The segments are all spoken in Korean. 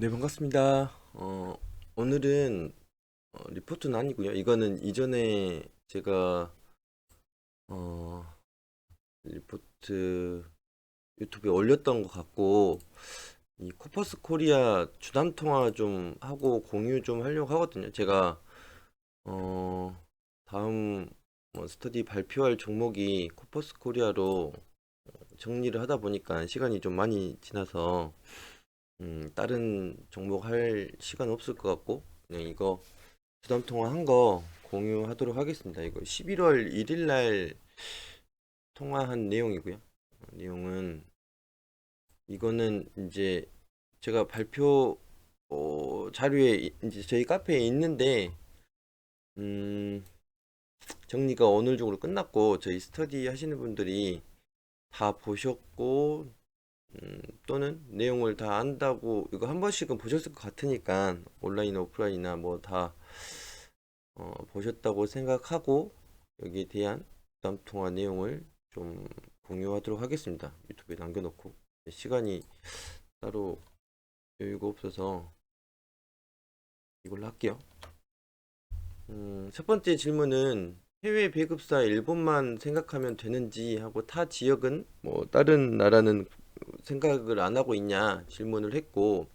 네, 반갑습니다. 어, 오늘은 어, 리포트는 아니고요. 이거는 이전에 제가 어, 리포트 유튜브에 올렸던 것 같고 이 코퍼스 코리아 주담 통화 좀 하고 공유 좀 하려고 하거든요. 제가 어, 다음 뭐 스터디 발표할 종목이 코퍼스 코리아로 정리를 하다 보니까 시간이 좀 많이 지나서 음, 다른 종목 할 시간 없을 것 같고 그냥 이거 부담 통화 한 거 공유하도록 하겠습니다. 이거 11월 1일 날 통화한 내용이고요. 어, 내용은 이거는 이제 제가 발표 어, 자료에 이- 이제 저희 카페에 있는데 음, 정리가 어느 정도 끝났고 저희 스터디 하시는 분들이 다 보셨고 음, 또는 내용을 다 안다고 이거 한 번씩은 보셨을 것 같으니까 온라인 오프라인이나 뭐 다 어, 보셨다고 생각하고 여기에 대한 부담 통화 내용을 좀 공유하도록 하겠습니다. 유튜브에 남겨놓고 시간이 따로 여유가 없어서 이걸로 할게요. 음, 첫 번째 질문은 해외 배급사 일본만 생각하면 되는지 하고 타 지역은 뭐 다른 나라는 생각을 안 하고 있냐 질문을 했고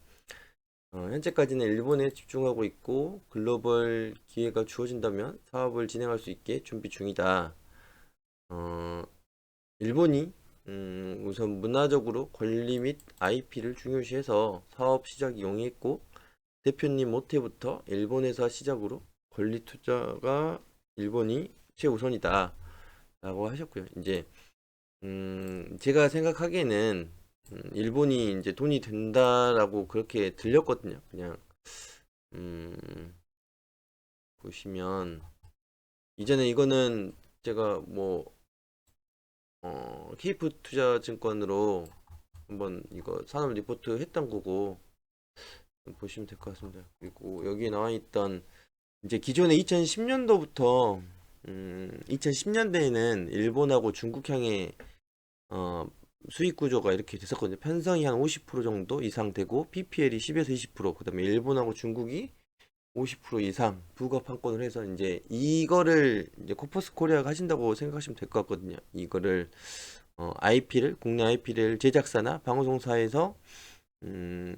어, 현재까지는 일본에 집중하고 있고 글로벌 기회가 주어진다면 사업을 진행할 수 있게 준비 중이다. 어, 일본이 음, 우선 문화적으로 권리 및 IP를 중요시해서 사업 시작이 용이했고 대표님 모태부터 일본에서 시작으로 권리 투자가 일본이 최우선이다 라고 하셨고요. 이제 음, 제가 생각하기에는 음, 일본이 이제 돈이 된다라고 그렇게 들렸거든요. 그냥 음, 보시면 이전에 이거는 제가 뭐 어, 케이프 투자증권으로 한번 이거 산업 리포트 했던 거고 보시면 될 것 같습니다. 그리고 여기 나와 있던 이제 기존에 2010년도부터 음, 2010년대에는 일본하고 중국향의 어, 수익 구조가 이렇게 됐었거든요. 편성이 한 50% 정도 이상 되고 PPL이 10에서 20%, 그다음에 일본하고 중국이 50% 이상 부가 판권을 해서 이제 이거를 이제 코퍼스 코리아가 하신다고 생각하시면 될 것 같거든요. 이거를 어, IP를 국내 IP를 제작사나 방송사에서 음,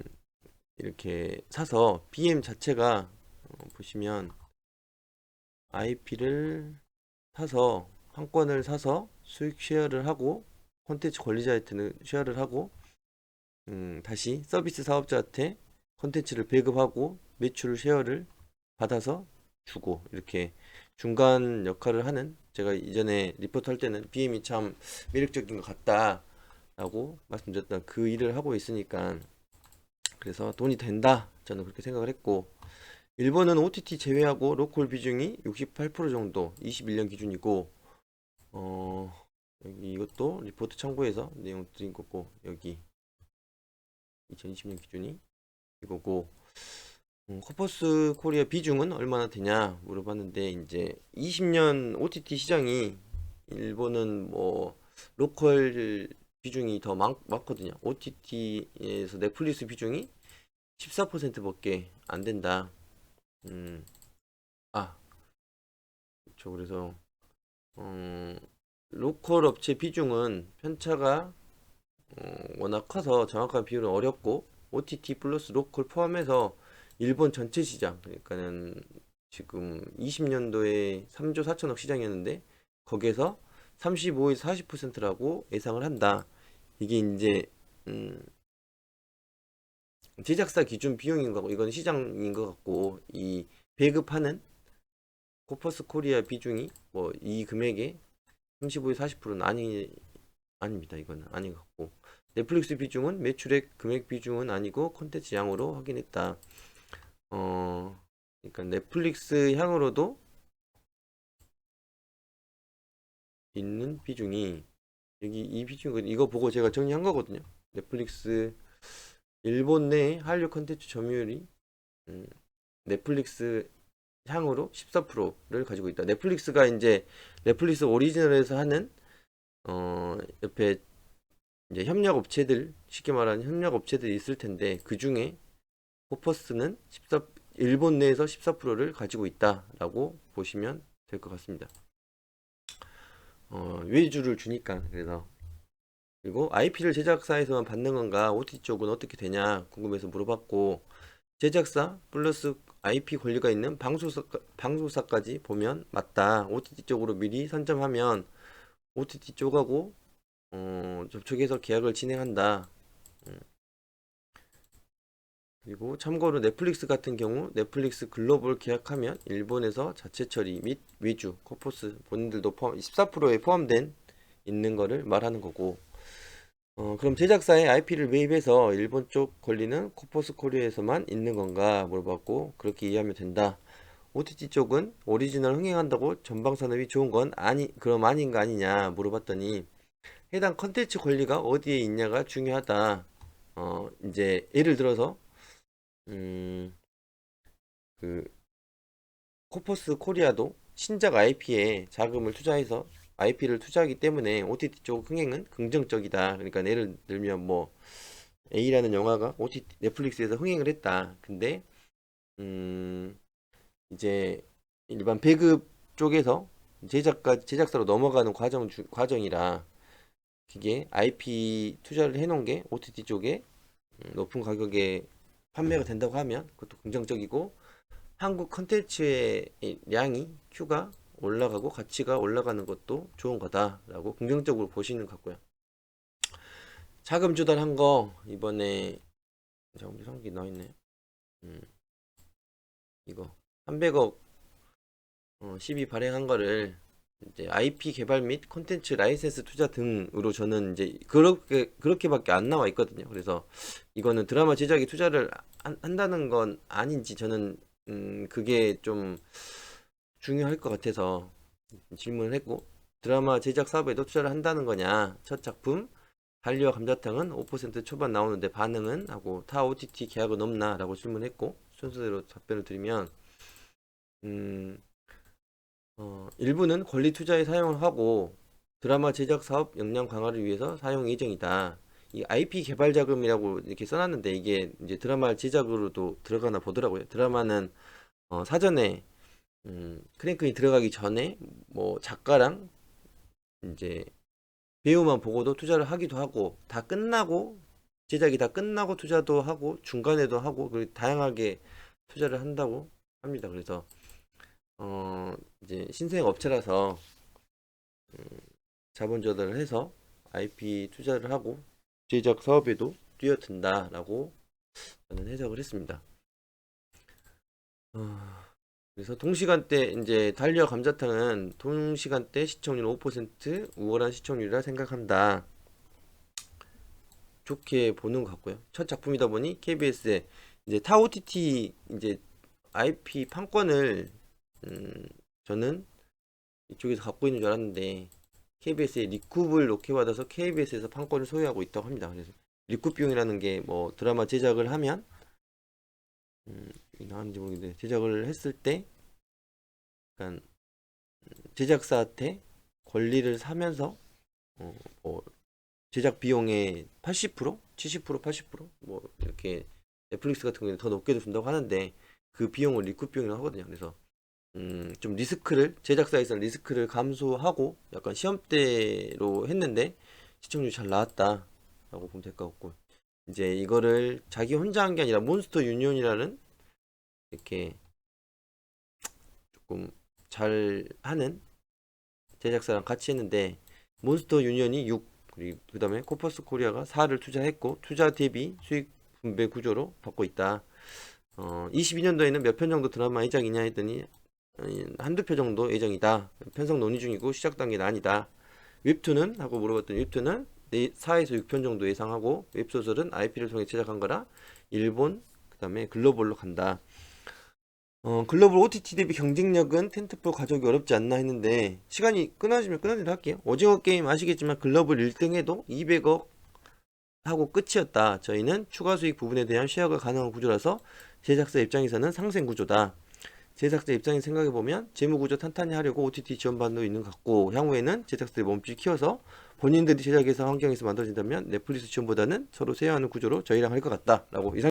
이렇게 사서 BM 자체가 어, 보시면 IP를 사서 판권을 사서 수익 쉐어를 하고 콘텐츠 관리자한테는 쉐어를 하고 음, 다시 서비스 사업자한테 콘텐츠를 배급하고 매출 쉐어를 받아서 주고 이렇게 중간 역할을 하는 제가 이전에 리포트 할 때는 BM이 참 매력적인 것 같다 라고 말씀드렸던 그 일을 하고 있으니까 그래서 돈이 된다 저는 그렇게 생각을 했고 일본은 OTT 제외하고 로컬 비중이 68% 정도 21년 기준이고 어 여기 이것도 리포트 참고해서 내용 드린 거고 여기 2020년 기준이 이거고 음, 코퍼스 코리아 비중은 얼마나 되냐 물어봤는데 이제 20년 OTT 시장이 일본은 뭐 로컬 비중이 더 많, 많거든요. OTT에서 넷플릭스 비중이 14%밖에 안 된다. 음, 아, 그렇죠. 그래서 음, 로컬 업체 비중은 편차가 어, 워낙 커서 정확한 비율은 어렵고 OTT 플러스 로컬 포함해서 일본 전체 시장 그러니까는 지금 20년도에 3조 4천억 시장이었는데 거기에서 35에서 40%라고 예상을 한다. 이게 이제 음, 제작사 기준 비용인 거고 이건 시장인 것 같고 이 배급하는 코퍼스 코리아 비중이 뭐 이 금액의 35에서 40%는 아니 아닙니다. 이거는 아닌 것 같고 넷플릭스 비중은 매출액 금액 비중은 아니고 콘텐츠 양으로 확인했다. 어 그러니까 넷플릭스 향으로도 있는 비중이 여기 이 비중 이거 보고 제가 정리한 거거든요. 넷플릭스 일본 내 한류 콘텐츠 점유율이 음, 넷플릭스 향으로 14%를 가지고 있다. 넷플릭스가 이제 넷플릭스 오리지널에서 하는 어 옆에 이제 협력 업체들 쉽게 말하는 협력 업체들이 있을 텐데 그 중에 코퍼스는 14, 일본 내에서 14%를 가지고 있다라고 보시면 될 것 같습니다. 어, 외주를 주니까 그래서 그리고 IP를 제작사에서만 받는 건가 OTT 쪽은 어떻게 되냐 궁금해서 물어봤고 제작사 플러스 IP 권리가 있는 방송사, 방송사까지 보면 맞다. OTT 쪽으로 미리 선점하면 OTT 쪽하고 어, 접촉해서 계약을 진행한다. 음. 그리고 참고로 넷플릭스 같은 경우 넷플릭스 글로벌 계약하면 일본에서 자체 처리 및 외주, 코포스 본인들도 포함 14%에 포함된 있는 거를 말하는 거고 어, 그럼 제작사에 IP를 매입해서 일본 쪽 권리는 코포스 코리아에서만 있는 건가 물어봤고 그렇게 이해하면 된다. OTT 쪽은 오리지널 흥행한다고 전방 산업이 좋은 건 아니 그럼 아닌가 아니냐 물어봤더니 해당 컨텐츠 권리가 어디에 있냐가 중요하다. 어 이제 예를 들어서 음그 코포스 코리아도 신작 IP에 자금을 투자해서 IP를 투자하기 때문에 OTT 쪽 흥행은 긍정적이다. 그러니까 예를 들면 뭐 A라는 영화가 OTT 넷플릭스에서 흥행을 했다. 근데 음 이제 일반 배급 쪽에서 제작가 제작사로 넘어가는 과정 주, 과정이라 그게 IP 투자를 해놓은 게 OTT 쪽에 음, 높은 가격에 판매가 된다고 하면 그것도 긍정적이고 한국 컨텐츠의 이 량이 큐가 올라가고 가치가 올라가는 것도 좋은 거다라고 긍정적으로 보시는 것 같고요. 자금 조달한 거 이번에 자금 상기 나와 있네. 음, 이거 300억 어, 12 발행한 거를 이제 IP 개발 및 콘텐츠 라이센스 투자 등으로 저는 이제 그렇게 그렇게밖에 안 나와 있거든요. 그래서 이거는 드라마 제작에 투자를 한, 한다는 건 아닌지 저는 음, 그게 좀 중요할 것 같아서 질문을 했고 드라마 제작 사업에도 투자를 한다는 거냐 첫 작품 달리와 감자탕은 5% 초반 나오는데 반응은 하고 타 OTT 계약은 없나 라고 질문했고 순서대로 답변을 드리면 음, 어, 일부는 권리 투자에 사용을 하고 드라마 제작 사업 역량 강화를 위해서 사용 예정이다. 이 IP 개발 자금이라고 이렇게 써놨는데 이게 이제 드라마 제작으로도 들어가나 보더라고요. 드라마는 어, 사전에 음, 크랭크이 들어가기 전에 뭐 작가랑 이제 배우만 보고도 투자를 하기도 하고 다 끝나고 제작이 다 끝나고 투자도 하고 중간에도 하고 그리고 다양하게 투자를 한다고 합니다. 그래서 어 이제 신생 업체라서 음, 자본 조달을 해서 IP 투자를 하고 제작 사업에도 뛰어든다라고 저는 해석을 했습니다. 어, 그래서 동시간대 이제 달리와 감자탕은 동시간대 시청률 5% 우월한 시청률이라 생각한다. 좋게 보는 것 같고요. 첫 작품이다 보니 KBS에 이제 타 OTT 이제 IP 판권을 음, 저는 이쪽에서 갖고 있는 줄 알았는데 KBS에 리쿱을 놓게 받아서 KBS에서 판권을 소유하고 있다고 합니다. 그래서 리쿱 비용이라는 게 뭐 드라마 제작을 하면 음, 나왔는지 모르겠는데 제작을 했을 때 약간 제작사한테 권리를 사면서 어, 뭐 제작 비용의 80%, 70%, 80%뭐 이렇게 넷플릭스 같은 경우는 더 높게도 준다고 하는데 그 비용을 리쿠 비용이라고 하거든요. 그래서 음, 좀 리스크를 제작사에서 리스크를 감소하고 약간 시험대로 했는데 시청률이 잘 나왔다라고 보면 될 것 같고 이제 이거를 자기 혼자 한 게 아니라 몬스터 유니온이라는 이렇게 조금 잘 하는 제작사랑 같이 했는데 몬스터 유니온이 6 그리고 그다음에 코퍼스 코리아가 4를 투자했고 투자 대비 수익 분배 구조로 받고 있다. 어, 22년도에는 몇 편 정도 드라마 예정이냐 했더니 한두 표 정도 예정이다. 편성 논의 중이고 시작 단계는 아니다. 웹툰은 하고 물어봤더니 웹툰은 4에서 6편 정도 예상하고 웹소설은 IP를 통해 제작한 거라 일본 그다음에 글로벌로 간다. 어, 글로벌 OTT 대비 경쟁력은 텐트폴 가져오기 어렵지 않나 했는데 시간이 끊어지면 끊어지려 할게요. 오징어 게임 아시겠지만 글로벌 1등 해도 200억 하고 끝이었다. 저희는 추가 수익 부분에 대한 쉐어가 가능한 구조라서 제작사 입장에서는 상생 구조다. 제작자 입장에 생각해 보면 재무 구조 탄탄히 하려고 OTT 지원반도 있는 것 같고 향후에는 제작사의 몸집을 키워서 본인들이 제작해서 환경에서 만들어진다면 넷플릭스 지원보다는 서로 세워하는 구조로 저희랑 할 것 같다 라고 이상